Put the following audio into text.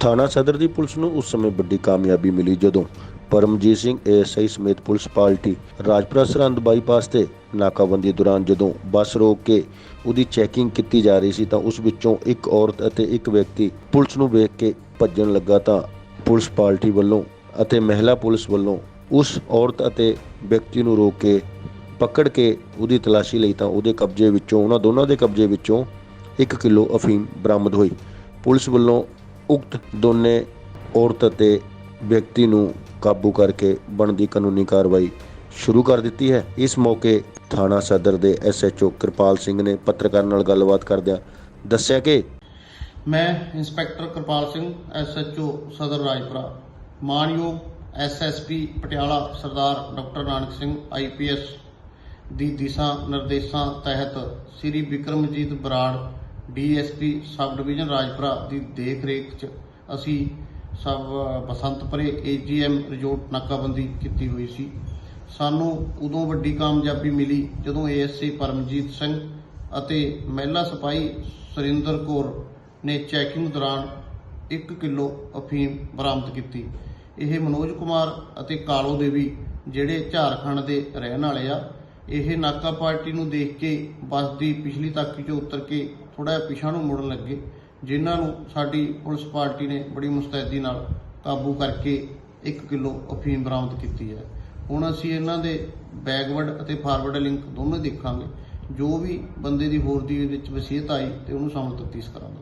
ਥਾਣਾ ਸਦਰ ਦੀ ਪੁਲਿਸ ਨੂੰ ਉਸ ਸਮੇਂ ਵੱਡੀ ਕਾਮਯਾਬੀ ਮਿਲੀ ਜਦੋਂ ਪਰਮਜੀਤ ਸਿੰਘ ਏਐਸਆਈ ਸਮੇਤ police party Rajpura Sirhind bypass ਤੇ ਨਾਕਾਬੰਦੀ ਦੌਰਾਨ ਜਦੋਂ ਬੱਸ ਰੋਕ ਕੇ ਉਹਦੀ ਚੈਕਿੰਗ ਕੀਤੀ ਜਾ ਰਹੀ ਸੀ ਤਾਂ ਉਸ ਵਿੱਚੋਂ ਇੱਕ ਔਰਤ ਅਤੇ ਇੱਕ ਵਿਅਕਤੀ ਪੁਲਿਸ ਨੂੰ ਵੇਖ ਕੇ ਭੱਜਣ ਲੱਗਾ ਤਾਂ ਪੁਲਿਸ ਪਾਰਟੀ ਵੱਲੋਂ ਅਤੇ ਮਹਿਲਾ ਪੁਲਿਸ ਵੱਲੋਂ ਉਸ ਔਰਤ ਅਤੇ ਵਿਅਕਤੀ ਨੂੰ ਰੋਕ ਕੇ ਪਕੜ ਕੇ ਉਹਦੀ ਤਲਾਸ਼ੀ ਲਈ ਤਾਂ ਉਹਦੇ ਕਬਜ਼ੇ ਵਿੱਚੋਂ ਉਹਨਾਂ ਦੋਨਾਂ ਦੇ ਕਬਜ਼ੇ ਵਿੱਚੋਂ 1 ਕਿਲੋ ਅਫੀਮ ਬਰਾਮਦ ਹੋਈ। ਪੁਲਿਸ ਵੱਲੋਂ ਉਕਤ ਦੋਨੇ ਔਰਤ ਅਤੇ ਵਿਅਕਤੀ ਨੂੰ ਕਾਬੂ ਕਰਕੇ ਬਣਦੀ ਕਾਨੂੰਨੀ ਕਾਰਵਾਈ ਸ਼ੁਰੂ ਕਰ ਦਿੱਤੀ ਹੈ। ਇਸ ਮੌਕੇ ਥਾਣਾ ਸਦਰ ਦੇ ਐਸਐਚਓ ਕਿਰਪਾਲ ਸਿੰਘ ਨੇ ਪੱਤਰਕਾਰ ਨਾਲ ਗੱਲਬਾਤ ਕਰਦਿਆਂ ਦੱਸਿਆ ਕਿ ਮੈਂ ਇੰਸਪੈਕਟਰ ਕਿਰਪਾਲ ਸਿੰਘ ਐਸਐਚਓ ਸਦਰ ਰਾਜਪੁਰਾ। ਮਾਨਯੋਗ SSP Patiala Sardar doctor Nanak Singh IPS ਦੀ ਦਿਸ਼ਾ ਨਿਰਦੇਸ਼ਾਂ ਤਹਿਤ Shri Vikramjit Brar DSP sub division Rajpura ਦੀ ਦੇਖ ਰੇਖ 'ਚ ਅਸੀਂ ਸਭ ਬਸੰਤਪੁਰੇ ਏਜੀਐਮ ਰਿਜ਼ੋਰਟ ਨਾਕਾਬੰਦੀ ਕੀਤੀ ਹੋਈ ਸੀ। ਸਾਨੂੰ ਉਦੋਂ ਵੱਡੀ ਕਾਮਯਾਬੀ ਮਿਲੀ ਜਦੋਂ ਏਐਸਸੀ ਪਰਮਜੀਤ ਸਿੰਘ ਅਤੇ ਮਹਿਲਾ ਸਿਪਾਹੀ ਸੁਰਿੰਦਰ ਕੌਰ ਨੇ ਚੈਕਿੰਗ ਦੌਰਾਨ 1 ਕਿਲੋ ਅਫੀਮ ਬਰਾਮਦ ਕੀਤੀ। ਇਹ ਮਨੋਜ ਕੁਮਾਰ ਅਤੇ ਕਾਲੋ ਦੇਵੀ, ਜਿਹੜੇ ਝਾਰਖੰਡ ਦੇ ਰਹਿਣ ਵਾਲੇ ਆ ਇਹ ਨਾਕਾ ਪਾਰਟੀ ਨੂੰ ਦੇਖ ਕੇ ਬੱਸ ਦੀ ਪਿਛਲੀ ਤਾਕੀ 'ਚੋਂ ਉਤਰ ਕੇ ਥੋੜਾ ਜਿਹਾ ਪਿਛਾਂ ਨੂੰ ਮੁੜਨ ਲੱਗੇ, ਜਿਨ੍ਹਾਂ ਨੂੰ ਸਾਡੀ ਪੁਲਿਸ ਪਾਰਟੀ ਨੇ ਬੜੀ ਮੁਸਤੈਦੀ ਨਾਲ ਕਾਬੂ ਕਰਕੇ 1 ਕਿਲੋ ਅਫੀਮ ਬਰਾਮਦ ਕੀਤੀ ਹੈ। ਹੁਣ ਅਸੀਂ ਇਹਨਾਂ ਦੇ ਬੈਕਵਰਡ ਅਤੇ ਫਾਰਵਰਡ ਲਿੰਕ ਦੋਨੋਂ ਦੇਖਾਂਗੇ। ਜੋ ਵੀ ਬੰਦੇ ਦੀ ਹੋਰ ਦੀ ਵਿੱਚ ਵਸੀਅਤ ਆਈ ਤੇ ਉਹਨੂੰ ਸ਼ਾਮਲ ਤਫਤੀਸ਼ ਕਰਾਂਗੇ।